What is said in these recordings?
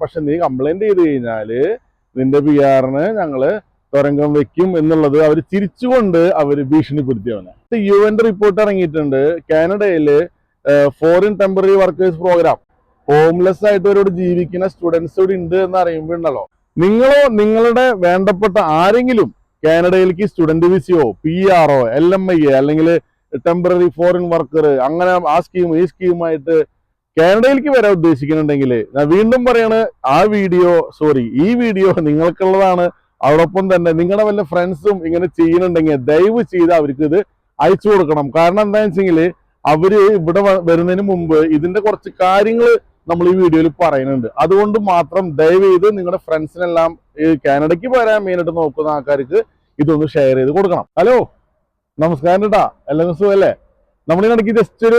പക്ഷെ നീ കംപ്ലൈന്റ് ചെയ്ത് കഴിഞ്ഞാൽ നിന്റെ പി ആറിന് ഞങ്ങൾ തുരങ്കം വെക്കും എന്നുള്ളത് അവർ തിരിച്ചുകൊണ്ട് അവർ ഭീഷണിപ്പെടുത്തിയവനെ. യു എന്റെ റിപ്പോർട്ട് ഇറങ്ങിയിട്ടുണ്ട്. കാനഡയിൽ foreign temporary workers programme homeless ആയിട്ട് ആയിട്ടവരോട് ജീവിക്കുന്ന സ്റ്റുഡൻസ് ഇവിടെ ഉണ്ട് എന്ന് അറിയുമ്പോഴുണ്ടല്ലോ നിങ്ങളോ നിങ്ങളുടെ വേണ്ടപ്പെട്ട ആരെങ്കിലും കാനഡയിലേക്ക് സ്റ്റുഡന്റ് വിസിയോ പി ആറോ എൽ എം ഐ അല്ലെങ്കിൽ ടെമ്പററി ഫോറിൻ വർക്കർ അങ്ങനെ ആ സ്കീം ഈ സ്കീമായിട്ട് കാനഡയിലേക്ക് വരാൻ ഉദ്ദേശിക്കുന്നുണ്ടെങ്കിൽ ഞാൻ വീണ്ടും പറയാണ് ആ വീഡിയോ സോറി ഈ വീഡിയോ നിങ്ങൾക്കുള്ളതാണ്. അതോടൊപ്പം തന്നെ നിങ്ങളുടെ വല്ല ഫ്രണ്ട്സും ഇങ്ങനെ ചെയ്യുന്നുണ്ടെങ്കിൽ ദയവ് ചെയ്ത് അവർക്ക് ഇത് അയച്ചു കൊടുക്കണം. കാരണം എന്താണെന്ന് വെച്ചെങ്കിൽ അവർ ഇവിടെ വരുന്നതിന് മുമ്പ് ഇതിന്റെ കുറച്ച് കാര്യങ്ങൾ നമ്മൾ ഈ വീഡിയോയിൽ പറയുന്നുണ്ട്. അതുകൊണ്ട് മാത്രം ദയവ് ചെയ്ത് നിങ്ങളുടെ ഫ്രണ്ട്സിനെല്ലാം കാനഡയ്ക്ക് വരാൻ മെയിനായിട്ട് നോക്കുന്ന ആൾക്കാർക്ക് ഇതൊന്ന് ഷെയർ ചെയ്ത് കൊടുക്കണം. ഹലോ? നമസ്കാരം കേട്ടാ എല്ലാവർക്കും സുഖല്ലേ? നമ്മളിടയ്ക്ക് ജസ്റ്റ് ഒരു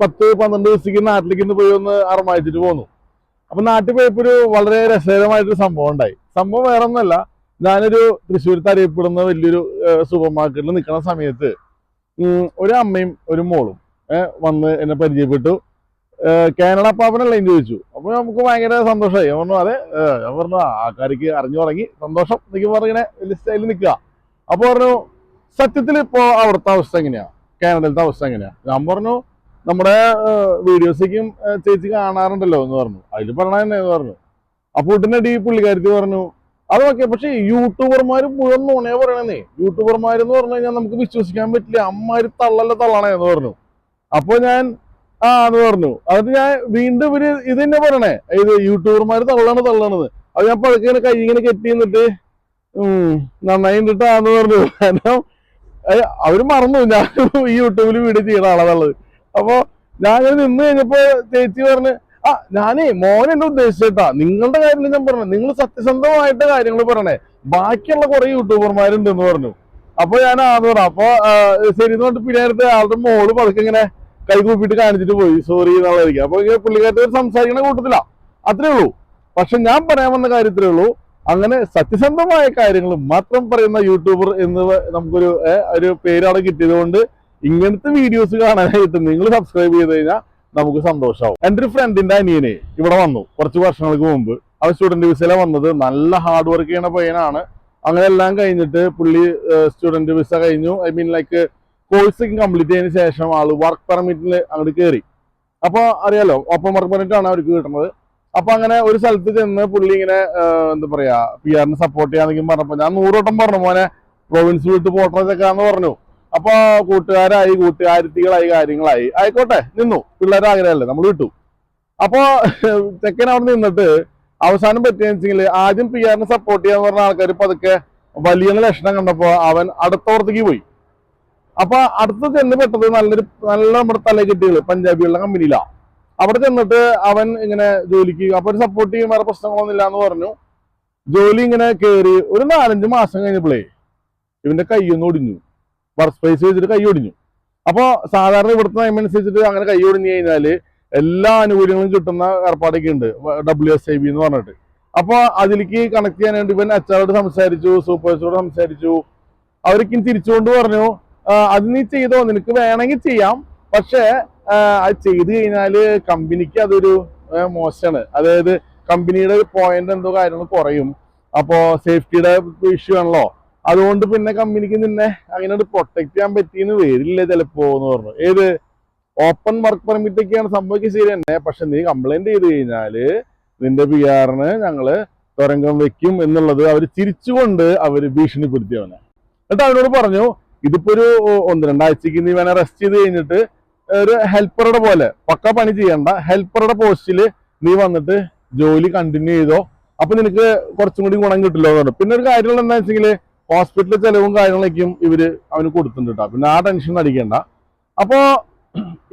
പത്ത് പന്ത്രണ്ട് ദിവസത്തേക്ക് നാട്ടിലേക്ക് ഇന്ന് പോയി ഒന്ന് അറമായിച്ചിട്ട് പോന്നു. അപ്പൊ നാട്ടിൽ പോയപ്പോ ഒരു വളരെ രസകരമായിട്ടൊരു സംഭവം ഉണ്ടായി. സംഭവം വേറെ ഒന്നല്ല ഞാനൊരു തൃശ്ശൂരത്ത് അറിയപ്പെടുന്ന വലിയൊരു സൂപ്പർ മാർക്കറ്റിൽ നിൽക്കുന്ന സമയത്ത് ഒരു അമ്മയും ഒരു മോളും വന്ന് എന്നെ പരിചയപ്പെട്ടു. കാനഡ പാപ്പനല്ല എന്ന് ചോദിച്ചു. അപ്പൊ നമുക്ക് ഭയങ്കര സന്തോഷമായി. ഞാൻ പറഞ്ഞു അതെ ഞാൻ പറഞ്ഞു ആൾക്കാർക്ക് അറിഞ്ഞു തുടങ്ങി. സന്തോഷം. എന്നൊക്കെ പറഞ്ഞിങ്ങനെ വലിയ സ്റ്റൈലിൽ നിൽക്കുക. അപ്പൊ പറഞ്ഞു സത്യത്തിൽ ഇപ്പോ അവിടുത്തെ അവസ്ഥ എങ്ങനെയാ? കാനഡയിലത്തെ അവസ്ഥ എങ്ങനെയാ? ഞാൻ പറഞ്ഞു നമ്മുടെ വീഡിയോസിലേക്കും ചേച്ചി കാണാറുണ്ടല്ലോ എന്ന് പറഞ്ഞു. അതിൽ പറഞ്ഞ എന്ന് പറഞ്ഞു. അപ്പൊ ഉടനടി പുള്ളിക്കാരത്തി പറഞ്ഞു അത് ഓക്കെ പക്ഷെ യൂട്യൂബർമാർ മുഴുവൻ നുണയാ പറയണേ യൂട്യൂബർമാർ എന്ന് പറഞ്ഞു കഴിഞ്ഞാൽ നമുക്ക് വിശ്വസിക്കാൻ പറ്റില്ല. അമ്മാര് തള്ളല്ല തള്ളണേ എന്ന് പറഞ്ഞു. അപ്പൊ ഞാൻ ആ എന്ന് പറഞ്ഞു. അത് ഞാൻ വീണ്ടും ഇവർ ഇത് തന്നെ പറയണേ. ഇത് യൂട്യൂബർമാർ തള്ളാണ് തള്ളണത്. അത് ഞാൻ പതുക്കെ ഇങ്ങനെ കൈ ഇങ്ങനെ കെട്ടി നിന്നിട്ട് നന്നായി നിന്നിട്ടാന്ന് പറഞ്ഞു. കാരണം അവർ മറന്നു. ഞാൻ ഈ യൂട്യൂബിൽ വീഡിയോ ചെയ്യണ ആളാന്നുള്ളത് അപ്പൊ ഞാൻ നിന്ന് കഴിഞ്ഞപ്പോ ചേച്ചി പറഞ്ഞ് ആ ഞാനേ മോൻ എന്നെ ഉദ്ദേശിച്ചേട്ടാ നിങ്ങളുടെ കാര്യം ഞാൻ പറഞ്ഞു നിങ്ങൾ സത്യസന്ധമായിട്ട് കാര്യങ്ങൾ പറയണേ. ബാക്കിയുള്ള കുറെ യൂട്യൂബർമാരുണ്ട് എന്ന് പറഞ്ഞു. അപ്പൊ ഞാൻ ആന്ന് പറഞ്ഞു അപ്പൊ ശരി എന്ന് പറഞ്ഞിട്ട് പിന്നെ നേരത്തെ ആളുടെ മോൾ പതുക്കെ ഇങ്ങനെ കൈ കൂപ്പിട്ട് കാണിച്ചിട്ട് പോയി. സോറി എന്നുള്ളതായിരിക്കും. അപ്പൊ പുള്ളിക്കാരത്തെ സംസാരിക്കണ കൂട്ടത്തില്ല അത്രേ ഉള്ളൂ. പക്ഷെ ഞാൻ പറയാൻ വന്ന കാര്യത്തിലേ ഉള്ളൂ അങ്ങനെ സത്യസന്ധമായ കാര്യങ്ങൾ മാത്രം പറയുന്ന യൂട്യൂബർ എന്ന് നമുക്കൊരു ഒരു പേര് അവിടെ കിട്ടിയത് കൊണ്ട് ഇങ്ങനത്തെ വീഡിയോസ് കാണാനായിട്ട് നിങ്ങൾ സബ്സ്ക്രൈബ് ചെയ്ത് കഴിഞ്ഞാൽ നമുക്ക് സന്തോഷമാവും എന്റെ ഒരു ഫ്രണ്ടിന്റെ അനിയനെ ഇവിടെ വന്നു കുറച്ച് വർഷങ്ങൾക്ക് മുമ്പ്. അവൻ സ്റ്റുഡന്റ് വിസയിലെ വന്നത്. നല്ല ഹാർഡ് വർക്ക് ചെയ്യണ പയ്യനാണ്. അങ്ങനെ എല്ലാം കഴിഞ്ഞിട്ട് പുള്ളി സ്റ്റുഡന്റ് വിസ കഴിഞ്ഞു. I mean like course complete ചെയ്തതിന് ശേഷം ആൾ വർക്ക് പെർമിറ്റിൽ അങ്ങോട്ട് കയറി അപ്പോൾ അറിയാലോ ഓപ്പൺ വർക്ക് പെർമിറ്റ് ആണ് അവർക്ക് കിട്ടുന്നത്. അപ്പൊ അങ്ങനെ ഒരു സ്ഥലത്ത് ചെന്ന് പുള്ളി ഇങ്ങനെ എന്താ പറയാ പി ആറിന് സപ്പോർട്ട് ചെയ്യാന്നെങ്കിലും പറഞ്ഞപ്പോ ഞാൻ നൂറോട്ടം പറഞ്ഞു മോനെ പ്രൊവിൻസ് വിട്ട് പോട്ടറൊക്കെയാന്ന് പറഞ്ഞു. അപ്പൊ കൂട്ടുകാരായി കൂട്ടുകാരത്തികളായി കാര്യങ്ങളായി. ആയിക്കോട്ടെ നിന്നു. പിള്ളേരെ ആഗ്രഹമല്ലേ? നമ്മൾ വിട്ടു. അപ്പൊ ചെക്കൻ അവിടെ നിന്നിട്ട് അവസാനം പറ്റിയെന്ന് വെച്ചെങ്കിൽ ആദ്യം പി ആറിനെ സപ്പോർട്ട് ചെയ്യാന്ന് പറഞ്ഞ ആൾക്കാർ പതുക്കെ വലിയ ലക്ഷണം കണ്ടപ്പോ അവൻ അടുത്തോടത്തേക്ക് പോയി. അപ്പൊ അടുത്ത് ചെന്ന് പെട്ടത് നല്ലൊരു നല്ല നമ്മുടെ തലേ തലകെട്ടികൾ പഞ്ചാബിയുള്ള കമ്പനിയിലാ അവിടെ ചെന്നിട്ട് അവൻ ഇങ്ങനെ ജോലിക്ക് അപ്പൊ ഒരു സപ്പോർട്ട് ചെയ്യും വേറെ പ്രശ്നങ്ങളൊന്നും ഇല്ല എന്ന് പറഞ്ഞു. ജോലി ഇങ്ങനെ കയറി ഒരു നാലഞ്ച് മാസം കഴിഞ്ഞപ്പോഴേ ഇവന്റെ കൈയൊന്നും ഒടിഞ്ഞു. വർക്ക് സ്പേസ് വെച്ചിട്ട് കൈ ഒടിഞ്ഞു. അപ്പൊ സാധാരണ ഇവിടുത്തെ നിയമം അനുസരിച്ചിട്ട് അങ്ങനെ കൈ ഒടിഞ്ഞു കഴിഞ്ഞാൽ എല്ലാ ആനുകൂല്യങ്ങളും കിട്ടുന്ന ഏർപ്പാടൊക്കെ ഉണ്ട് ഡബ്ല്യു എസ് ഐ ബി എന്ന് പറഞ്ഞിട്ട്. അപ്പൊ അതിലേക്ക് കണക്ട് വേണ്ടി ഇവൻ അച്ചാറോട് സംസാരിച്ചു സൂപ്പർവൈസറോട് സംസാരിച്ചു. അവർക്ക് തിരിച്ചുകൊണ്ട് പറഞ്ഞു "ആ, അത് നീ ചെയ്തോ? നിനക്ക് വേണമെങ്കിൽ ചെയ്യാം. പക്ഷേ അത് ചെയ്തു കഴിഞ്ഞാൽ കമ്പനിക്ക് അതൊരു മോശമാണ്. അതായത് കമ്പനിയുടെ പോയിന്റ് എന്തോ കാര്യങ്ങൾ കുറയും. അപ്പോ സേഫ്റ്റിയുടെ ഇഷ്യൂ ആണല്ലോ. അതുകൊണ്ട് പിന്നെ കമ്പനിക്ക് നിന്നെ അങ്ങനെ പ്രൊട്ടക്ട് ചെയ്യാൻ പറ്റിയെന്ന് വരില്ല ചിലപ്പോ എന്ന് പറഞ്ഞു. ഏത്? ഓപ്പൺ വർക്ക് പെർമിറ്റ് ഒക്കെയാണ് സംഭവിക്കുക ശരി തന്നെ. പക്ഷെ നീ കംപ്ലൈന്റ് ചെയ്ത് കഴിഞ്ഞാൽ നിന്റെ പി ആറിന് ഞങ്ങൾ തുരങ്കം വെക്കും എന്നുള്ളത് അവർ ചിരിച്ചുകൊണ്ട് അവർ ഭീഷണിപ്പെടുത്തിയവനെ എന്നിട്ട് അവനോട് പറഞ്ഞു ഇതിപ്പോ ഒരു ഒന്ന് രണ്ടാഴ്ചക്ക് നീ വേണേ റെസ്റ്റ് ചെയ്ത് കഴിഞ്ഞിട്ട് ഒരു ഹെൽപ്പറുടെ പോലെ. പക്ക പണി ചെയ്യണ്ട. ഹെൽപ്പറുടെ പോസ്റ്റിൽ നീ വന്നിട്ട് ജോലി കണ്ടിന്യൂ ചെയ്തോ. അപ്പൊ നിനക്ക് കുറച്ചും കൂടി ഗുണം കിട്ടില്ലോ എന്ന് പിന്നെ ഒരു കാര്യങ്ങൾ എന്താ വെച്ചെങ്കിൽ ഹോസ്പിറ്റലിലെ ചെലവും കാര്യങ്ങളൊക്കെയും ഇവർ അവന് കൊടുത്തിട്ടുണ്ട് ട്ടോ. പിന്നെ ആ ടെൻഷൻ അടിക്കണ്ട. അപ്പോ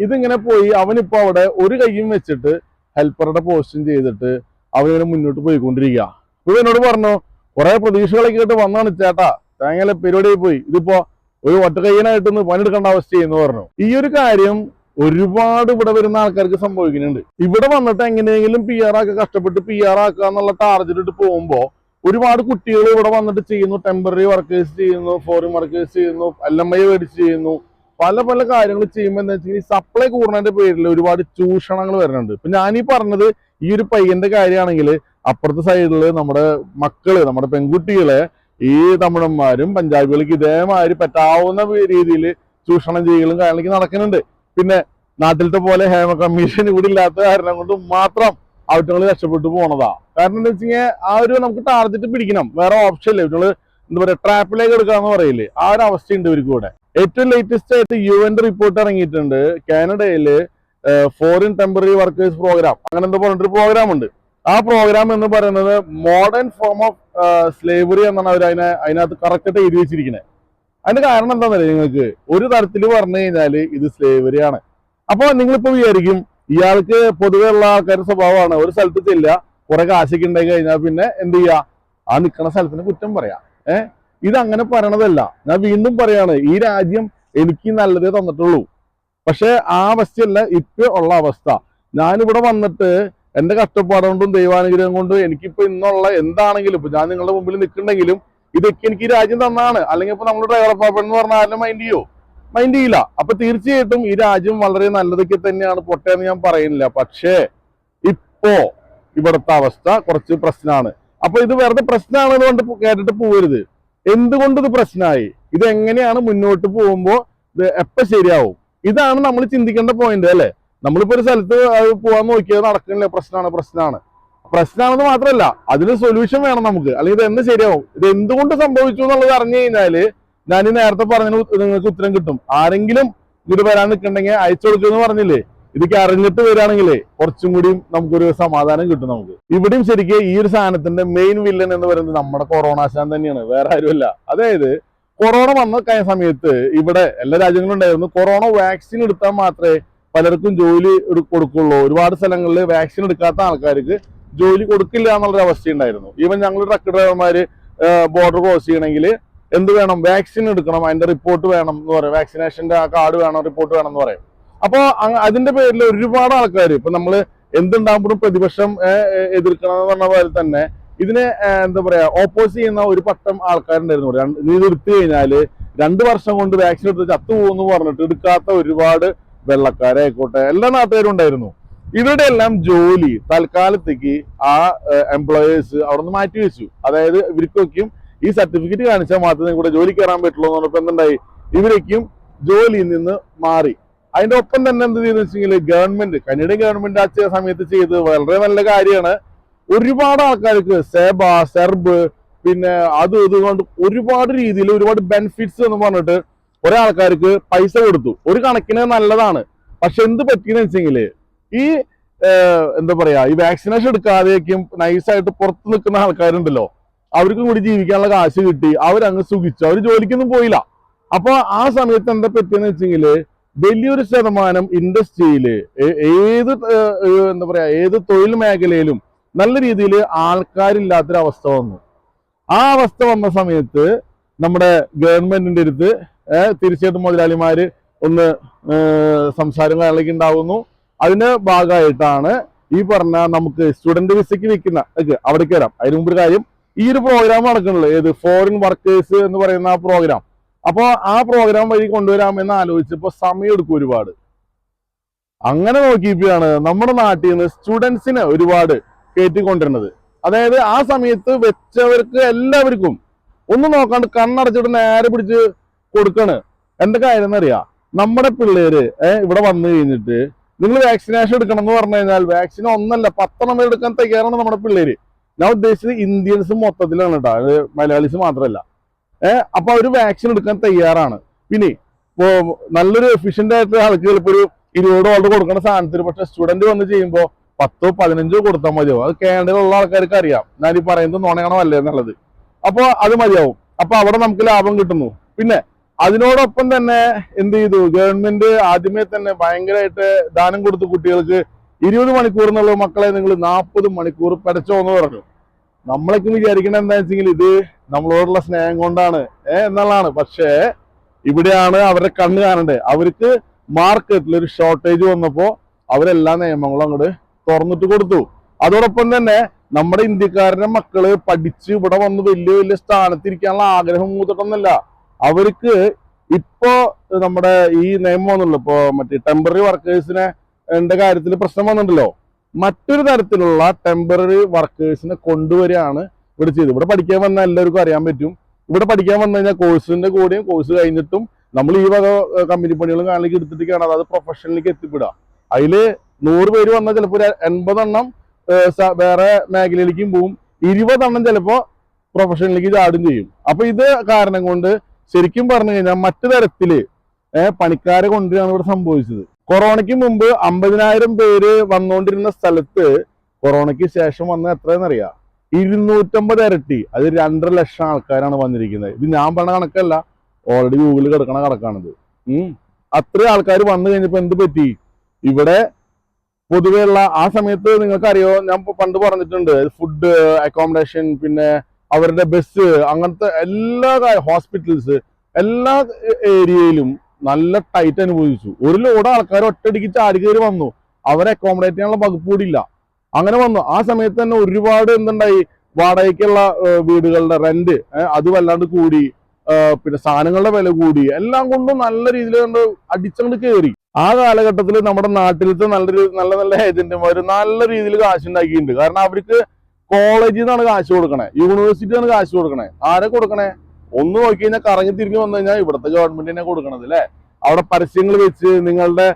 ഇതിങ്ങനെ പോയി അവനിപ്പോ അവിടെ ഒരു കൈയും വെച്ചിട്ട് ഹെൽപ്പറുടെ പോസ്റ്റും ചെയ്തിട്ട് അവനിങ്ങനെ മുന്നോട്ട് പോയിക്കൊണ്ടിരിക്കുക ഇപ്പൊ എന്നോട് പറഞ്ഞു കുറെ പ്രതീക്ഷകളൊക്കെ ആയിട്ട് വന്നാണ് ചേട്ടാ. തേങ്ങയിലെ പരിപാടിയായി പോയി. ഇതിപ്പോ ഒരു ഒറ്റ പണിയെടുക്കേണ്ട പണിയെടുക്കേണ്ട അവസ്ഥയെന്ന് പറഞ്ഞു. ഈ ഒരു കാര്യം ഒരുപാട് ഇവിടെ വരുന്ന ആൾക്കാർക്ക് സംഭവിക്കുന്നുണ്ട്. ഇവിടെ വന്നിട്ട് എങ്ങനെയെങ്കിലും പി ആർ ആക്കി കഷ്ടപ്പെട്ട് പി ആർ ആക്കുക എന്നുള്ള ടാർഗറ്റ് ഇട്ട് പോകുമ്പോ ഒരുപാട് കുട്ടികൾ ഇവിടെ വന്നിട്ട് ചെയ്യുന്നു. ടെമ്പററി വർക്കേഴ്സ് ചെയ്യുന്നു ഫോറിൻ വർക്കേഴ്സ് ചെയ്യുന്നു എൽ എം ഐ മേടിച്ച് ചെയ്യുന്നു. പല പല കാര്യങ്ങൾ ചെയ്യുമ്പോൾ എന്താ വെച്ചാൽ സപ്ലൈ കൂടുന്നതിന്റെ പേരിൽ ഒരുപാട് ചൂഷണങ്ങൾ വരുന്നുണ്ട്. ഇപ്പൊ ഞാനീ പറഞ്ഞത് ഈ ഒരു പയ്യന്റെ കാര്യമാണെങ്കിൽ അപ്പുറത്തെ സൈഡിൽ നമ്മുടെ മക്കൾ നമ്മുടെ പെൺകുട്ടികളെ ഈ തമിഴന്മാരും പഞ്ചാബികൾക്ക് ഇതേമാതിരി പറ്റാവുന്ന രീതിയിൽ ചൂഷണം ചെയ്യലും കാര്യങ്ങളൊക്കെ നടക്കുന്നുണ്ട്. പിന്നെ നാട്ടിലത്തെ പോലെ ഹേമ കമ്മീഷൻ ഇവിടെ ഇല്ലാത്ത കാരണം കൊണ്ട് മാത്രം അവറ്റങ്ങൾ രക്ഷപ്പെട്ടു പോണതാ. കാരണം എന്താ വെച്ച് കഴിഞ്ഞാൽ ആ ഒരു നമുക്ക് ടാർജറ്റ് പിടിക്കണം. വേറെ ഓപ്ഷൻ ഇല്ല. ഇവറ്റങ്ങൾ എന്താ പറയുക ട്രാപ്പിലേക്ക് എടുക്കാന്ന് പറയില്ലേ? ആ ഒരു അവസ്ഥയുണ്ട് ഇവർക്ക് കൂടെ ഏറ്റവും ലേറ്റസ്റ്റ് ആയിട്ട് യു എന്റെ റിപ്പോർട്ട് ഇറങ്ങിയിട്ടുണ്ട്. കാനഡയിൽ ഫോറിൻ ടെമ്പററി വർക്കേഴ്സ് പ്രോഗ്രാം അങ്ങനെ എന്താ പറഞ്ഞിട്ടൊരു പ്രോഗ്രാം ഉണ്ട്. ആ പ്രോഗ്രാം എന്ന് പറയുന്നത് മോഡേൺ ഫോം ഓഫ് സ്ലേവറി എന്നാണ് അവർ അതിനെ അതിനകത്ത് കറക്റ്റായിട്ട് എഴുതി വെച്ചിരിക്കുന്നത് അതിന്റെ കാരണം എന്താണെന്നല്ലേ നിങ്ങൾക്ക്? ഒരു തരത്തിൽ പറഞ്ഞു കഴിഞ്ഞാൽ ഇത് സ്ലേവറി ആണ്. അപ്പൊ നിങ്ങളിപ്പോ വിചാരിക്കും ഇയാൾക്ക് പൊതുവെ ഉള്ള ആൾക്കാരുടെ സ്വഭാവമാണ്. ഒരു സ്ഥലത്ത് ചെല്ലുക കുറെ കാശൊക്കെ ഉണ്ടായി കഴിഞ്ഞാൽ പിന്നെ എന്ത് ചെയ്യുക ആ നിൽക്കുന്ന സ്ഥലത്തിന് കുറ്റം പറയാം. ഏഹ് ഇത് അങ്ങനെ പറയണതല്ല. ഞാൻ വീണ്ടും പറയാണ് ഈ രാജ്യം എനിക്ക് നല്ലതേ തന്നിട്ടുള്ളൂ. പക്ഷെ ആ അവസ്ഥയല്ല ഇപ്പൊ ഉള്ള അവസ്ഥ. ഞാനിവിടെ വന്നിട്ട് എന്റെ കഷ്ടപ്പാട് കൊണ്ടും ദൈവാനുഗ്രഹം കൊണ്ടും എനിക്കിപ്പോ ഇന്നുള്ള എന്താണെങ്കിലും ഇപ്പൊ ഞാൻ നിങ്ങളുടെ മുമ്പിൽ നിൽക്കുന്നുണ്ടെങ്കിലും ഇതൊക്കെ എനിക്ക് രാജ്യം തന്നാണ്. അല്ലെങ്കിൽ ഇപ്പൊ നമ്മൾ ഡ്രൈവർ പാപ്പൻ എന്ന് പറഞ്ഞാൽ ആരും മൈൻഡ് ചെയ്യോ? മൈൻഡ് ചെയ്യില്ല. അപ്പൊ തീർച്ചയായിട്ടും ഈ രാജ്യം വളരെ നല്ലതൊക്കെ തന്നെയാണ്. പൊട്ടയെന്ന് ഞാൻ പറയുന്നില്ല. പക്ഷേ ഇപ്പോ ഇവിടുത്തെ അവസ്ഥ കുറച്ച് പ്രശ്നമാണ് അപ്പൊ ഇത് വെറുതെ പ്രശ്നമാണെന്ന് കൊണ്ട് കേട്ടിട്ട് പോവരുത്. എന്തുകൊണ്ട് ഇത് പ്രശ്നമായി ഇത് എങ്ങനെയാണ് മുന്നോട്ട് പോകുമ്പോ ഇത് എപ്പോ ശരിയാവും? ഇതാണ് നമ്മൾ ചിന്തിക്കേണ്ട പോയിന്റ് അല്ലെ? നമ്മളിപ്പോ ഒരു സ്ഥലത്ത് പോവാൻ നോക്കിയത് നടക്കണില്ല. പ്രശ്നമാണ് പ്രശ്നമാണ് പ്രശ്നമാണെന്ന് മാത്രമല്ല അതിന് സൊല്യൂഷൻ വേണം നമുക്ക്. അല്ലെങ്കിൽ ഇത് എന്ന് ശരിയാവും? ഇത് എന്തുകൊണ്ട് സംഭവിച്ചു എന്നുള്ളത് അറിഞ്ഞു കഴിഞ്ഞാൽ ഞാൻ ഈ നേരത്തെ പറഞ്ഞ നിങ്ങൾക്ക് ഉത്തരം കിട്ടും. ആരെങ്കിലും ഇത് വരാൻ നിൽക്കണ്ടെങ്കിൽ അയച്ചു കൊടുക്കുമെന്ന് പറഞ്ഞില്ലേ? ഇതൊക്കെ അറിഞ്ഞിട്ട് വരികയാണെങ്കിലേ കുറച്ചും കൂടിയും നമുക്കൊരു സമാധാനം കിട്ടും നമുക്ക്. ഇവിടെയും ശരിക്കും ഈ ഒരു സാധനത്തിന്റെ മെയിൻ വില്ലൻ എന്ന് പറയുന്നത് നമ്മുടെ കൊറോണ ശാൻ തന്നെയാണ്. വേറെ ആരുമല്ല. അതായത് കൊറോണ വന്ന സമയത്ത് ഇവിടെ എല്ലാ രാജ്യങ്ങളും ഉണ്ടായിരുന്നു. കൊറോണ വാക്സിൻ എടുത്താൽ മാത്രമേ പലർക്കും ജോലി കൊടുക്കുള്ളൂ. ഒരുപാട് സ്ഥലങ്ങളിൽ വാക്സിൻ എടുക്കാത്ത ആൾക്കാർക്ക് ജോലി കൊടുക്കില്ല എന്നുള്ളൊരു അവസ്ഥ ഉണ്ടായിരുന്നു ഈവൻ ഞങ്ങൾ ട്രക്ക് ഡ്രൈവർമാര് ബോർഡർ ക്രോസ് ചെയ്യണമെങ്കിൽ എന്ത് വേണം? വാക്സിൻ എടുക്കണം. അതിന്റെ റിപ്പോർട്ട് വേണം എന്ന് പറയും. വാക്സിനേഷന്റെ ആ കാർഡ് വേണം റിപ്പോർട്ട് വേണം എന്ന് പറയും. അപ്പോൾ അതിന്റെ പേരിൽ ഒരുപാട് ആൾക്കാർ ഇപ്പൊ നമ്മൾ എന്തുണ്ടാകുമ്പോഴും പ്രതിപക്ഷം എതിർക്കണം എന്ന് പറഞ്ഞ പോലെ തന്നെ ഇതിനെ എന്താ പറയാ ഓപ്പോസ് ചെയ്യുന്ന ഒരു പട്ടം ആൾക്കാരുണ്ടായിരുന്നു. നീ നിർത്തി കഴിഞ്ഞാൽ രണ്ട് വർഷം കൊണ്ട് വാക്സിൻ എടുത്ത് ചത്തു പോകുന്നു പറഞ്ഞിട്ട് എടുക്കാത്ത ഒരുപാട് വെള്ളക്കാരായിക്കോട്ടെ എല്ലാ നാട്ടുകാരും ഉണ്ടായിരുന്നു. ഇവരുടെ എല്ലാം ജോലി തൽക്കാലത്തേക്ക് ആ എംപ്ലോയേഴ്സ് അവിടെ നിന്ന് മാറ്റി വെച്ചു. അതായത് ഇവർക്കൊക്കെയും ഈ സർട്ടിഫിക്കറ്റ് കാണിച്ചാൽ മാത്രമേ ഇവിടെ ജോലി കയറാൻ പറ്റുള്ളൂ എന്ന് പറഞ്ഞപ്പോൾ എന്തുണ്ടായി? ഇവരേക്കും ജോലിയിൽ നിന്ന് മാറി. അതിന്റെ ഒപ്പം തന്നെ എന്ത് ചെയ്തെന്ന് വെച്ചെങ്കിൽ ഗവൺമെന്റ് കന്നഡ ഗവൺമെന്റ് ആ സമയത്ത് ചെയ്തത് വളരെ നല്ല കാര്യമാണ്. ഒരുപാട് ആൾക്കാർക്ക് സെബ സെർബ് പിന്നെ അത് ഇതുകൊണ്ട് ഒരുപാട് രീതിയിൽ ഒരുപാട് ബെനിഫിറ്റ്സ് എന്ന് പറഞ്ഞിട്ട് കുറെ ആൾക്കാർക്ക് പൈസ കൊടുത്തു. ഒരു കണക്കിന് നല്ലതാണ്. പക്ഷെ എന്ത് പറ്റിയെന്ന് വെച്ചെങ്കിൽ ഈ എന്താ പറയാ ഈ വാക്സിനേഷൻ എടുക്കാതെയൊക്കെയും നൈസായിട്ട് പുറത്ത് നിൽക്കുന്ന ആൾക്കാരുണ്ടല്ലോ അവർക്കും കൂടി ജീവിക്കാനുള്ള കാശ് കിട്ടി അവരങ്ങ് സുഖിച്ചു അവർ ജോലിക്കൊന്നും പോയില്ല. അപ്പൊ ആ സമയത്ത് എന്താ പറ്റിയെന്ന് വെച്ചെങ്കിൽ വലിയൊരു ശതമാനം ഇൻഡസ്ട്രിയിൽ ഏത് എന്താ പറയാ ഏത് തൊഴിൽ മേഖലയിലും നല്ല രീതിയിൽ ആൾക്കാരില്ലാത്തൊരവസ്ഥ വന്നു. ആ അവസ്ഥ വന്ന സമയത്ത് നമ്മുടെ ഗവൺമെന്റിന്റെ അടുത്ത് തീർച്ചയായിട്ടും മുതലാളിമാര് ഒന്ന് സംസാരങ്ങൾ സംസാരം കാര്യങ്ങളൊക്കെ ഉണ്ടാവുന്നു. അതിന്റെ ഭാഗമായിട്ടാണ് ഈ പറഞ്ഞ നമുക്ക് സ്റ്റുഡന്റ് വിസയ്ക്ക് വിൽക്കുന്ന അവിടേക്ക് വരാം അതിന് മുമ്പ് കാര്യം ഈ ഒരു പ്രോഗ്രാം നടക്കുന്നുള്ളൂ ഏത്? ഫോറിൻ വർക്കേഴ്സ് എന്ന് പറയുന്ന ആ പ്രോഗ്രാം അപ്പൊ ആ പ്രോഗ്രാം വഴി കൊണ്ടുവരാമെന്ന് ആലോചിച്ചപ്പോ സമയം എടുക്കും ഒരുപാട്. അങ്ങനെ നോക്കിയപ്പോഴാണ് നമ്മുടെ നാട്ടിൽ നിന്ന് സ്റ്റുഡൻസിനെ ഒരുപാട് കയറ്റിക്കൊണ്ടിരുന്നത് അതായത് ആ സമയത്ത് വെച്ചവർക്ക് എല്ലാവർക്കും ഒന്നും നോക്കാണ്ട് കണ്ണടച്ചിട്ട് നേരെ പിടിച്ച് കൊടുക്കണ്. എന്താ കാര്യം എന്നറിയാ നമ്മുടെ പിള്ളേര് ഇവിടെ വന്നു കഴിഞ്ഞിട്ട് നിങ്ങൾ വാക്സിനേഷൻ എടുക്കണം എന്ന് പറഞ്ഞു കഴിഞ്ഞാൽ വാക്സിൻ ഒന്നല്ല പത്തെണ്ണം എടുക്കാൻ തയ്യാറാണ് നമ്മുടെ പിള്ളേര്. ഞാൻ ഉദ്ദേശിച്ചത് ഇന്ത്യൻസ് മൊത്തത്തിലാണ് കേട്ടോ അത് മലയാളീസ് മാത്രമല്ല ഏഹ് അപ്പൊ അവർ വാക്സിൻ എടുക്കാൻ തയ്യാറാണ്. പിന്നെ ഇപ്പോ നല്ലൊരു എഫിഷ്യന്റ് ആയിട്ട് ആൾക്ക് ചിലപ്പോ ഒരു ഇരുപത് ഡോളർ കൊടുക്കുന്ന സാധനത്തിന് പക്ഷെ സ്റ്റുഡന്റ് വന്ന് ചെയ്യുമ്പോൾ പത്തോ പതിനഞ്ചോ കൊടുത്താൽ മതിയാവും അത് കേണ്ടതിലുള്ള ആൾക്കാർക്ക് അറിയാം. ഞാൻ ഈ പറയുന്നത് നോണയാണോ അല്ലേ എന്നുള്ളത്. അപ്പൊ അത് മതിയാവും. അപ്പൊ അവിടെ നമുക്ക് ലാഭം കിട്ടുന്നു. പിന്നെ അതിനോടൊപ്പം തന്നെ എന്ത് ചെയ്തു? ഗവൺമെന്റ് ആദ്യമേ തന്നെ ഭയങ്കരമായിട്ട് ദാനം കൊടുത്തു കുട്ടികൾക്ക് ഇരുപത് മണിക്കൂർ എന്നുള്ള മക്കളെ നിങ്ങൾ നാൽപ്പത് മണിക്കൂർ പരച്ചോ എന്ന് പറഞ്ഞു. നമ്മളൊക്കെ വിചാരിക്കണ എന്താ വെച്ചെങ്കിൽ ഇത് നമ്മളോടുള്ള സ്നേഹം കൊണ്ടാണ്. ഏഹ് എന്നുള്ളതാണ്. പക്ഷേ ഇവിടെയാണ് അവരുടെ കണ്ണ് കാണണ്ടേ. അവർക്ക് മാർക്കറ്റിൽ ഒരു ഷോർട്ടേജ് വന്നപ്പോൾ അവരെല്ലാ നിയമങ്ങളും അങ്ങോട്ട് തുറന്നിട്ട് കൊടുത്തു. അതോടൊപ്പം തന്നെ നമ്മുടെ ഇന്ത്യക്കാരുടെ മക്കൾ പഠിച്ച് ഇവിടെ വന്ന് വലിയ വലിയ സ്ഥാനത്തിരിക്കാനുള്ള ആഗ്രഹം മൂത്തിട്ടൊന്നല്ല അവർക്ക് ഇപ്പോ നമ്മുടെ ഈ നിയമം വന്നുള്ളൂ ഇപ്പോ മറ്റേ ടെമ്പററി വർക്കേഴ്സിനെ കാര്യത്തിൽ പ്രശ്നം വന്നിട്ടുണ്ടല്ലോ. മറ്റൊരു തരത്തിലുള്ള ടെമ്പററി വർക്കേഴ്സിനെ കൊണ്ടുവരികയാണ് ഇവിടെ ചെയ്തത്. ഇവിടെ പഠിക്കാൻ വന്ന എല്ലാവർക്കും അറിയാൻ പറ്റും. ഇവിടെ പഠിക്കാൻ വന്നു കഴിഞ്ഞാൽ കോഴ്സിന്റെ കൂടെയും കോഴ്സ് കഴിഞ്ഞിട്ടും നമ്മൾ ഈ വക കമ്പനി പണികളും കാണിലേക്ക് എടുത്തിട്ടൊക്കെയാണ് അതായത് പ്രൊഫഷനിലേക്ക് എത്തിപ്പെടുക. അതിൽ നൂറ് പേര് വന്നാൽ ചിലപ്പോൾ ഒരു എൺപതെണ്ണം വേറെ മേഖലയിലേക്കും പോവും. ഇരുപതെണ്ണം ചിലപ്പോൾ പ്രൊഫഷനിലേക്ക് ചാടും ചെയ്യും. അപ്പൊ ഇത് കാരണം കൊണ്ട് ശരിക്കും പറഞ്ഞു കഴിഞ്ഞാൽ മറ്റു തരത്തിൽ പണിക്കാരെ കൊണ്ടുവരികയാണ് ഇവിടെ സംഭവിച്ചത്. കൊറോണയ്ക്ക് മുമ്പ് അമ്പതിനായിരം പേര് വന്നുകൊണ്ടിരുന്ന സ്ഥലത്ത് കൊറോണയ്ക്ക് ശേഷം വന്ന എത്രയെന്നറിയാം ഇരുന്നൂറ്റമ്പത് ഇരട്ടി അത് രണ്ടര ലക്ഷം ആൾക്കാരാണ് വന്നിരിക്കുന്നത്. ഇത് ഞാൻ പറഞ്ഞ കണക്കല്ല ഓൾറെഡി ഗൂഗിളിൽ കിടക്കണ കണക്കാണിത്. ഉം. അത്രയും ആൾക്കാർ വന്നു കഴിഞ്ഞപ്പോ എന്ത് പറ്റി? ഇവിടെ പൊതുവെയുള്ള ആ സമയത്ത് നിങ്ങൾക്കറിയോ ഞാൻ പണ്ട് പറഞ്ഞിട്ടുണ്ട് ഫുഡ് അക്കോമഡേഷൻ പിന്നെ അവരുടെ ബസ് അങ്ങനത്തെ എല്ലാ ഹോസ്പിറ്റൽസ് എല്ലാ ഏരിയയിലും നല്ല ടൈറ്റ് അനുഭവിച്ചു. ഒരു ലോഡ് ആൾക്കാർ ഒറ്റയടിക്ക് ചാടി കയറി വന്നു. അവരെ അക്കോമഡേറ്റ് ചെയ്യാനുള്ള വകുപ്പ് കൂടി ഇല്ല. അങ്ങനെ വന്നു. ആ സമയത്ത് തന്നെ ഒരുപാട് എന്തുണ്ടായി? വാടകയ്ക്കുള്ള വീടുകളുടെ റെന്റ് അത് വല്ലാണ്ട് കൂടി. പിന്നെ സാധനങ്ങളുടെ വില കൂടി. എല്ലാം കൊണ്ടും നല്ല രീതിയിൽ കണ്ട് അടിച്ചുകൊണ്ട് കയറി ആ കാലഘട്ടത്തിൽ നമ്മുടെ നാട്ടിലത്തെ നല്ലൊരു നല്ല നല്ല ഏജന്റുമാർ നല്ല രീതിയിൽ കാശ് ഉണ്ടാക്കിയിട്ടുണ്ട് കാരണം അവർക്ക് കോളേജിൽ നിന്നാണ് കാശ് കൊടുക്കണേ. യൂണിവേഴ്സിറ്റിയാണ് കാശ് കൊടുക്കണേ. ആരെ കൊടുക്കണേ? ഒന്ന് നോക്കി കഴിഞ്ഞാൽ കറങ്ങി തിരിഞ്ഞു വന്നു കഴിഞ്ഞാൽ ഇവിടുത്തെ ഗവൺമെന്റിനെ കൊടുക്കണത് അല്ലേ അവിടെ പരസ്യങ്ങൾ വെച്ച് നിങ്ങളുടെ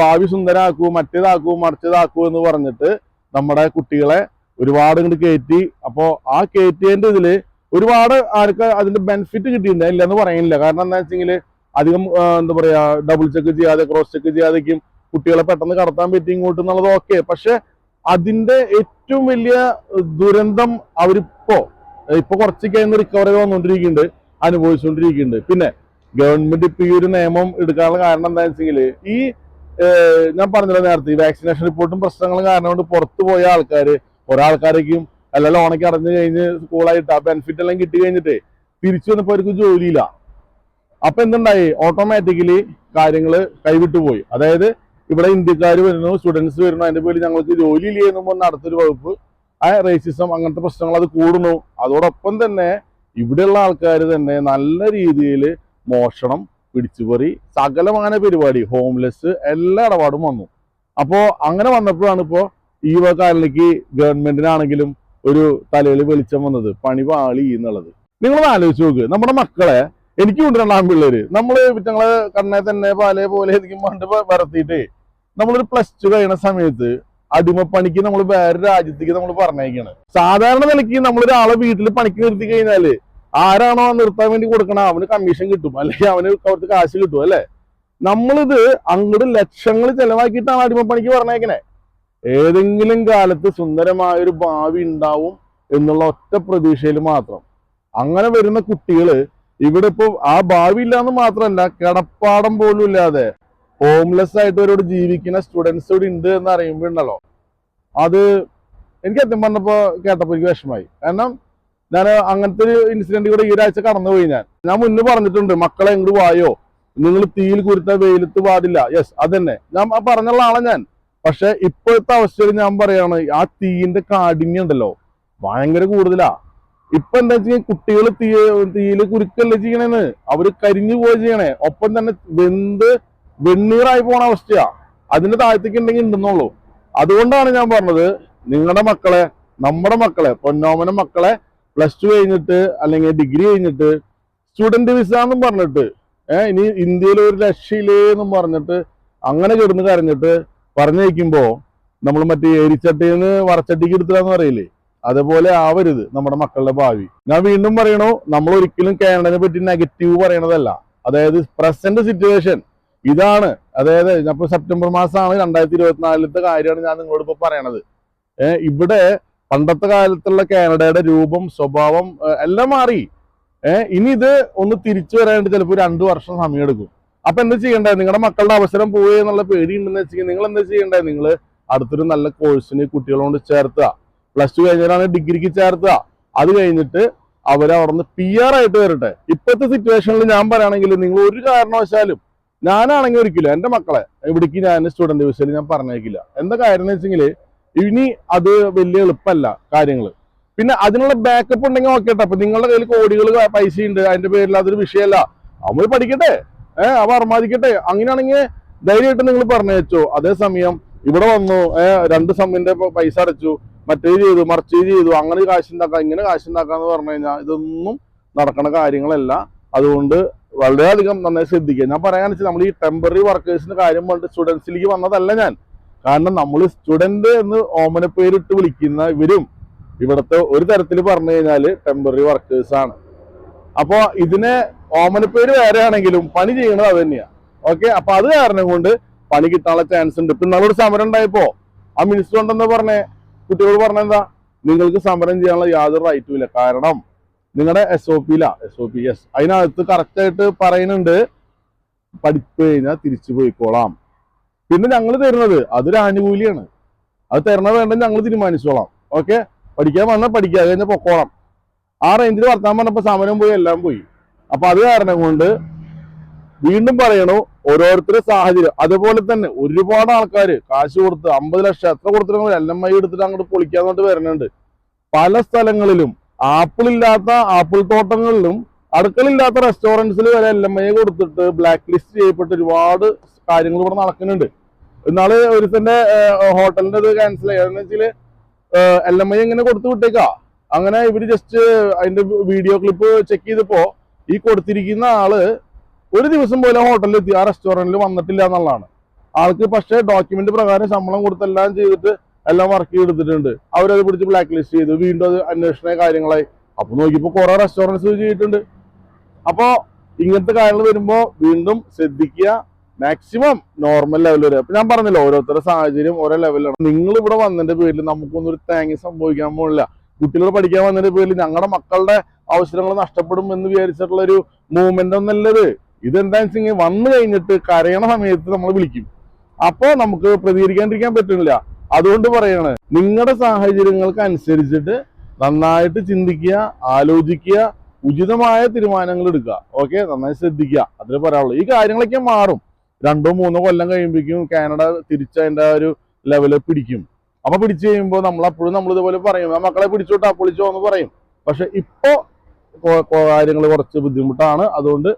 ഭാവി സുന്ദരാക്കൂ മറ്റേതാക്കൂ മറിച്ചതാക്കൂ എന്ന് പറഞ്ഞിട്ട് നമ്മുടെ കുട്ടികളെ ഒരുപാട് ഇങ്ങോട്ട് കയറ്റി അപ്പോ ആ കയറ്റിയതിന്റെ ഇതിൽ ഒരുപാട് ആർക്ക് അതിന്റെ ബെനിഫിറ്റ് കിട്ടിയിട്ടുണ്ട്. ഇല്ലെന്ന് പറയുന്നില്ല. കാരണം എന്താ വെച്ചെങ്കിൽ അധികം എന്താ പറയാ ഡബിൾ ചെക്ക് ചെയ്യാതെ ക്രോസ് ചെക്ക് ചെയ്യാതെയും കുട്ടികളെ പെട്ടെന്ന് കടത്താൻ പറ്റി ഇങ്ങോട്ട് എന്നുള്ളത് ഓക്കെ പക്ഷെ അതിന്റെ ഏറ്റവും വലിയ ദുരന്തം അവരിപ്പോ ഇപ്പൊ കുറച്ച് കഴിഞ്ഞ് റിക്കവറി വന്നുകൊണ്ടിരിക്കുന്നുണ്ട് അനുഭവിച്ചുകൊണ്ടിരിക്കുന്നുണ്ട് പിന്നെ ഗവൺമെന്റ് ഇപ്പൊ ഈ ഒരു നിയമം എടുക്കാനുള്ള കാരണം എന്താ വെച്ചെങ്കിൽ ഈ ഞാൻ പറഞ്ഞല്ലോ നേരത്തെ ഈ വാക്സിനേഷൻ റിപ്പോർട്ടും പ്രശ്നങ്ങളും കാരണം കൊണ്ട് പുറത്തു പോയ ആൾക്കാര് ഒരാൾക്കാരേക്കും അല്ല ലോണൊക്കെ അടഞ്ഞു കഴിഞ്ഞ് സ്കൂളായിട്ട് ആ ബെനിഫിറ്റ് എല്ലാം കിട്ടി കഴിഞ്ഞിട്ട് തിരിച്ചു വന്നപ്പോൾ അവർക്ക് ജോലിയില്ല. അപ്പൊ എന്തുണ്ടായി? ഓട്ടോമാറ്റിക്കലി കാര്യങ്ങൾ കൈവിട്ടു പോയി അതായത് ഇവിടെ ഇന്ത്യക്കാർ വരുന്നു സ്റ്റുഡൻസ് വരുന്നു. അതിന്റെ പേരിൽ ഞങ്ങൾക്ക് ജോലി ഇല്ല എന്നും പറഞ്ഞ അടുത്തൊരു വകുപ്പ്. ആ റേസിസം അങ്ങനത്തെ പ്രശ്നങ്ങൾ അത് കൂടുന്നു. അതോടൊപ്പം തന്നെ ഇവിടെയുള്ള ആൾക്കാർ തന്നെ നല്ല രീതിയിൽ മോഷണം പിടിച്ചുപറി സകലമാന പരിപാടി ഹോംലെസ് എല്ലാ ഇടപാടും വന്നു. അപ്പോൾ അങ്ങനെ വന്നപ്പോഴാണ് ഇപ്പോ ഈ കാലിലേക്ക് ഗവൺമെന്റിനാണെങ്കിലും ഒരു തലയിൽ വെളിച്ചം വന്നത്. പണി പാളി എന്നുള്ളത്. നിങ്ങൾ ആലോചിച്ച് നോക്ക്. നമ്മുടെ മക്കളെ എനിക്ക് രണ്ടാം പിള്ളേര്. നമ്മൾ ഞങ്ങൾ കണ്ണെ തന്നെ പാലേ പോലെ എനിക്ക് പണ്ട് വരത്തിയിട്ട്. നമ്മളൊരു പ്ലസ് ടു കഴിയുന്ന സമയത്ത് അടിമപ്പണിക്ക് നമ്മൾ വേറെ രാജ്യത്തേക്ക് നമ്മൾ പറഞ്ഞേക്കാണ് സാധാരണ നിലയ്ക്ക് നമ്മളൊരാളെ വീട്ടിൽ പണിക്ക് നിർത്തി കഴിഞ്ഞാൽ ആരാണോ നിർത്താൻ വേണ്ടി കൊടുക്കണ അവന് കമ്മീഷൻ കിട്ടും. അല്ലെങ്കിൽ അവന് അവർക്ക് കാശ് കിട്ടും അല്ലെ? നമ്മളിത് അങ്ങോട്ട് ലക്ഷങ്ങൾ ചെലവാക്കിയിട്ടാണ് അടിമപ്പണിക്ക് പറഞ്ഞേക്കണേ ഏതെങ്കിലും കാലത്ത് സുന്ദരമായ ഒരു ഭാവി ഉണ്ടാവും എന്നുള്ള ഒറ്റ പ്രതീക്ഷയിൽ മാത്രം. അങ്ങനെ വരുന്ന കുട്ടികൾ ഇവിടെ ഇപ്പൊ ആ ഭാവി ഇല്ലാന്ന് മാത്രമല്ല കിടപ്പാടം പോലും ഇല്ലാതെ ഹോംലെസ് ആയിട്ട് അവരോട് ജീവിക്കുന്ന സ്റ്റുഡൻസ് ഇവിടെ ഉണ്ട് എന്ന് അറിയുമ്പോഴുണ്ടല്ലോ അത് എനിക്ക് സത്യം പറഞ്ഞപ്പോ കേട്ടപ്പോ എനിക്ക് വിഷമായി കാരണം ഞാൻ അങ്ങനത്തെ ഒരു ഇൻസിഡന്റ് കൂടെ ഈ ഒരാഴ്ച കടന്നുപോയി ഞാൻ. ഞാൻ മുന്നേ പറഞ്ഞിട്ടുണ്ട് മക്കളെ എങ്ങോട്ട് വായോ? നിങ്ങൾ തീയിൽ കുരുത്ത വെയിലത്ത് പാടില്ല യെസ് അതന്നെ. ഞാൻ പറഞ്ഞുള്ള ആളാണ് ഞാൻ. പക്ഷെ ഇപ്പോഴത്തെ അവസ്ഥയിൽ ഞാൻ പറയാണ് ആ തീയിന്റെ കാഠിന്യം ഉണ്ടല്ലോ ഭയങ്കര കൂടുതലാ. ഇപ്പൊ എന്താ വെച്ചാൽ കുട്ടികൾ തീ തീയിൽ കുരുക്കല്ലേ ചെയ്യണേന്ന്? അവർ കരിഞ്ഞു പോവുക ചെയ്യണേ. ഒപ്പം തന്നെ വെന്ത് വെണ്ണീറായി പോണ അവസ്ഥയാ. അതിന്റെ താഴത്തേക്ക് ഉണ്ടെങ്കിൽ ഉണ്ടെന്നുള്ളൂ. അതുകൊണ്ടാണ് ഞാൻ പറഞ്ഞത് നിങ്ങളുടെ മക്കളെ നമ്മുടെ മക്കളെ പൊന്നോമന മക്കളെ പ്ലസ് ടു കഴിഞ്ഞിട്ട് അല്ലെങ്കിൽ ഡിഗ്രി കഴിഞ്ഞിട്ട് സ്റ്റുഡന്റ് വിസ എന്നും പറഞ്ഞിട്ട് ഏഹ് ഇനി ഇന്ത്യയിൽ ഒരു രക്ഷയില്ലേ എന്നും പറഞ്ഞിട്ട് അങ്ങനെ കിടന്ന് കരഞ്ഞിട്ട് പറഞ്ഞയക്കുമ്പോ നമ്മൾ മറ്റേ എരിച്ചട്ടിയിൽ നിന്ന് വറച്ചട്ടിക്ക് എടുത്തില്ലാന്ന് പറയില്ലേ? അതുപോലെ ആവരുത് നമ്മുടെ മക്കളുടെ ഭാവി. ഞാൻ വീണ്ടും പറയണു നമ്മൾ ഒരിക്കലും കാനഡനെ പറ്റി നെഗറ്റീവ് പറയണതല്ല. അതായത് പ്രസന്റ് സിറ്റുവേഷൻ ഇതാണ്. അതായത് ഇപ്പൊ സെപ്റ്റംബർ മാസമാണ് രണ്ടായിരത്തി ഇരുപത്തിനാലിലത്തെ കാര്യമാണ് ഞാൻ നിങ്ങളോട് ഇപ്പൊ പറയണത്. ഇവിടെ പണ്ടത്തെ കാലത്തുള്ള കാനഡയുടെ രൂപം സ്വഭാവം എല്ലാം മാറി. ഇനി ഇത് ഒന്ന് തിരിച്ചു വരാനായിട്ട് ചിലപ്പോൾ രണ്ടു വർഷം സമയമെടുക്കും. അപ്പൊ എന്താ ചെയ്യണ്ടേ? നിങ്ങളുടെ മക്കളുടെ അവസരം പോയി എന്നുള്ള പേടി ഉണ്ടെന്ന് വെച്ചാൽ നിങ്ങൾ എന്താ ചെയ്യണ്ടേ? നിങ്ങൾ അടുത്തൊരു നല്ല കോഴ്സിന് കുട്ടികളോട് ചേർത്തുക. പ്ലസ് ടു കഴിഞ്ഞാലാണ് ഡിഗ്രിക്ക് ചേർത്തുക. അത് കഴിഞ്ഞിട്ട് അവരവിടെ നിന്ന് പി ആർ ആയിട്ട് വരട്ടെ. ഇപ്പോഴത്തെ സിറ്റുവേഷനിൽ ഞാൻ പറയുകയാണെങ്കിൽ നിങ്ങൾ ഒരു കാരണവശാലും ഞാനാണെങ്കിൽ ഒരിക്കലും എന്റെ മക്കളെ ഇവിടേക്ക് ഞാൻ സ്റ്റുഡന്റ് വിസയിൽ ഞാൻ പറഞ്ഞേക്കില്ല എന്താ കാര്യം എന്ന് വെച്ചെങ്കിൽ ഇനി അത് വലിയ എളുപ്പമല്ല കാര്യങ്ങൾ പിന്നെ അതിനുള്ള ബാക്കപ്പ് ഉണ്ടെങ്കിൽ ഓക്കെ അപ്പൊ നിങ്ങളുടെ കയ്യിൽ കോടികൾ പൈസ ഉണ്ട് അതിന്റെ പേരിൽ അതൊരു വിഷയമല്ല. നമ്മൾ പഠിക്കട്ടെ ഏഹ് അവ അർമാദിക്കട്ടെ. അങ്ങനെയാണെങ്കിൽ ധൈര്യമായിട്ട് നിങ്ങൾ പറഞ്ഞു വെച്ചോ അതേസമയം ഇവിടെ വന്നു ഏഹ് രണ്ട് സമ്മിന്റെ പൈസ അടച്ചു മറ്റേ ചെയ്തു മറിച്ച് ചെയ്തു അങ്ങനെ കാശ് ഉണ്ടാക്കാം ഇങ്ങനെ കാശ് ഉണ്ടാക്കാന്ന് പറഞ്ഞു കഴിഞ്ഞാൽ ഇതൊന്നും നടക്കണ കാര്യങ്ങളല്ല. അതുകൊണ്ട് വളരെയധികം നന്നായി ശ്രദ്ധിക്കുക. ഞാൻ പറയാന്ന് വെച്ചാൽ നമ്മൾ ഈ ടെമ്പററി വർക്കേഴ്സിന്റെ കാര്യം പറഞ്ഞിട്ട് സ്റ്റുഡൻസിലേക്ക് വന്നതല്ല ഞാൻ. കാരണം നമ്മൾ സ്റ്റുഡന്റ് എന്ന് ഓമന പേരിട്ട് വിളിക്കുന്ന ഇവരും ഇവിടുത്തെ ഒരു തരത്തിൽ പറഞ്ഞു കഴിഞ്ഞാൽ ടെമ്പററി വർക്കേഴ്സ് ആണ്. അപ്പോ ഇതിനെ പേര് വേറെ ആണെങ്കിലും പണി ചെയ്യണത് അത് തന്നെയാണ് ഓക്കെ അപ്പൊ അത് കാരണം കൊണ്ട് പണി കിട്ടാനുള്ള ചാൻസ് ഉണ്ട്. ഇപ്പൊ ഇന്നാളൊരു സമരം ഉണ്ടായപ്പോ ആ മിനിസ്റ്റർ ഉണ്ടെന്ന് പറഞ്ഞേ. കുട്ടികളോട് പറഞ്ഞെന്താ? നിങ്ങൾക്ക് സമരം ചെയ്യാനുള്ള യാതൊരു റൈറ്റും ഇല്ല. കാരണം നിങ്ങളുടെ എസ് ഒ പിയിലാ എസ് ഒ പി എസ് അതിനകത്ത് കറക്റ്റ് ആയിട്ട് പറയുന്നുണ്ട് പഠിപ്പ് കഴിഞ്ഞാൽ തിരിച്ചു പോയിക്കോളാം. പിന്നെ ഞങ്ങൾ തരുന്നത് അതൊരു ആനുകൂല്യമാണ് അത് തരണ വേണ്ട ഞങ്ങൾ തീരുമാനിച്ചോളാം. ഓക്കെ പഠിക്കാൻ വന്നാൽ പഠിക്കാതെ കഴിഞ്ഞാൽ പൊക്കോളാം. ആ റേഞ്ചിൽ വർത്താൻ പറഞ്ഞപ്പോൾ സമരം പോയി എല്ലാം പോയി. അപ്പൊ അത് കാരണം കൊണ്ട് വീണ്ടും പറയണു ഓരോരുത്തരുടെ സാഹചര്യം. അതുപോലെ തന്നെ ഒരുപാട് ആൾക്കാർ കാശ് കൊടുത്ത് അമ്പത് ലക്ഷം എത്ര കൊടുത്തിട്ടുണ്ടെങ്കിൽ എൽ എം ഐ എടുത്തിട്ട് അങ്ങോട്ട് പൊളിക്കാന്നോട്ട് വരുന്നുണ്ട് പല സ്ഥലങ്ങളിലും ആപ്പിൾ ഇല്ലാത്ത ആപ്പിൾ തോട്ടങ്ങളിലും അടുക്കളില്ലാത്ത റെസ്റ്റോറന്റ്സിൽ വരെ എൽ എം ഐ കൊടുത്തിട്ട് ബ്ലാക്ക് ലിസ്റ്റ് ചെയ്യപ്പെട്ട് ഒരുപാട് കാര്യങ്ങൾ ഇവിടെ നടക്കുന്നുണ്ട്. ഇന്നാൾ ഒരുത്തന്റെ ഹോട്ടലിന്റെ ഇത് ക്യാൻസൽ ചെയ്യാന്ന് വെച്ചാൽ എൽ എം ഐ ഇങ്ങനെ കൊടുത്തു വിട്ടേക്കാ. അങ്ങനെ ഇവർ ജസ്റ്റ് അതിന്റെ വീഡിയോ ക്ലിപ്പ് ചെക്ക് ചെയ്തപ്പോ ഈ കൊടുത്തിരിക്കുന്ന ആൾ ഒരു ദിവസം പോലും ഹോട്ടലിൽ എത്തി ആ റെസ്റ്റോറന്റിൽ വന്നിട്ടില്ല എന്നുള്ളതാണ്. ആൾക്ക് പക്ഷേ ഡോക്യുമെന്റ് പ്രകാരം ശമ്പളം കൊടുത്തെല്ലാം ചെയ്തിട്ട് എല്ലാം വർക്ക് ചെയ്തിട്ടുണ്ട് അവരത് പിടിച്ച് ബ്ലാക്ക് ലിസ്റ്റ് ചെയ്തു. വീണ്ടും അത് അന്വേഷണ കാര്യങ്ങളായി. അപ്പൊ നോക്കിയപ്പോ കുറെ റെസ്റ്റോറന്റ്സ് ചെയ്തിട്ടുണ്ട്. അപ്പോ ഇങ്ങനത്തെ കാര്യങ്ങൾ വരുമ്പോ വീണ്ടും ശ്രദ്ധിക്കുക. മാക്സിമം നോർമൽ ലെവൽ വരെ. അപ്പൊ ഞാൻ പറഞ്ഞല്ലോ ഓരോരുത്തരുടെ സാഹചര്യം ഓരോ ലെവലാണ് നിങ്ങൾ ഇവിടെ വന്നതിന്റെ പേരിൽ നമുക്കൊന്നും ഒരു തേങ്ങ സംഭവിക്കാൻ പോകില്ല കുട്ടികൾ പഠിക്കാൻ വന്നതിന്റെ പേരിൽ ഞങ്ങളുടെ മക്കളുടെ അവസരങ്ങൾ നഷ്ടപ്പെടും എന്ന് വിചാരിച്ചിട്ടുള്ള ഒരു മൂവ്മെന്റ് ഒന്നല്ലത് ഇതെന്താണെന്ന് വെച്ചെങ്കിൽ വന്നു കഴിഞ്ഞിട്ട് കരയണ സമയത്ത് നമ്മൾ വിളിക്കും. അപ്പോ നമുക്ക് പ്രതികരിക്കാണ്ടിരിക്കാൻ പറ്റുന്നില്ല. അതുകൊണ്ട് പറയണേ നിങ്ങളുടെ സാഹചര്യങ്ങൾക്ക് അനുസരിച്ചിട്ട് നന്നായിട്ട് ചിന്തിക്കുക ആലോചിക്കുക ഉചിതമായ തീരുമാനങ്ങൾ എടുക്കുക. ഓക്കെ നന്നായി ശ്രദ്ധിക്കുക. അതിൽ പറയാനുള്ളൂ. ഈ കാര്യങ്ങളൊക്കെ മാറും. രണ്ടോ മൂന്നോ കൊല്ലം കഴിയുമ്പോഴേക്കും കാനഡ തിരിച്ചതിന്റെ അതിന്റെ ഒരു ലെവൽ പിടിക്കും. അപ്പൊ പിടിച്ചു കഴിയുമ്പോൾ നമ്മൾ അപ്പോഴും നമ്മൾ ഇതുപോലെ പറയും മക്കളെ പിടിച്ചോട്ടാ പൊളിച്ചോ എന്ന് പറയും. പക്ഷെ ഇപ്പോ കാര്യങ്ങൾ കുറച്ച് ബുദ്ധിമുട്ടാണ്. അതുകൊണ്ട്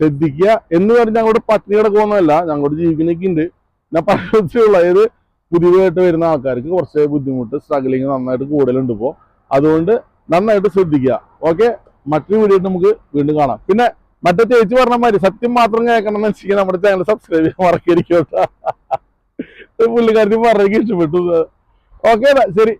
ശ്രദ്ധിക്കുക. എന്ന് പറഞ്ഞ് ഞങ്ങളോട് പട്ടിണി കിടക്കുമെന്നല്ല ഞങ്ങളോട് ജീവിക്കുന്നൊക്കെ ഉണ്ട് ഞാൻ പറയുള്ളൂ പുതിയതായിട്ട് വരുന്ന ആൾക്കാർക്ക് കുറച്ച് ബുദ്ധിമുട്ട് സ്ട്രഗ്ലിങ് നന്നായിട്ട് കൂടുതലുണ്ട് ഇപ്പോൾ അതുകൊണ്ട് നന്നായിട്ട് ശ്രദ്ധിക്കുക. ഓക്കെ മറ്റൊരു വീഡിയോ നമുക്ക് വീണ്ടും കാണാം. പിന്നെ മറ്റേ ചേച്ചി പറഞ്ഞ മാതിരി സത്യം മാത്രം കേൾക്കണം എന്ന് വെച്ചാൽ നമ്മുടെ ചാനൽ സബ്സ്ക്രൈബ് ചെയ്യാൻ മറക്കരിക്കും പുള്ളിക്കാരത്തി പറയുക ഇഷ്ടപ്പെട്ടു. ഓക്കെ ശരി.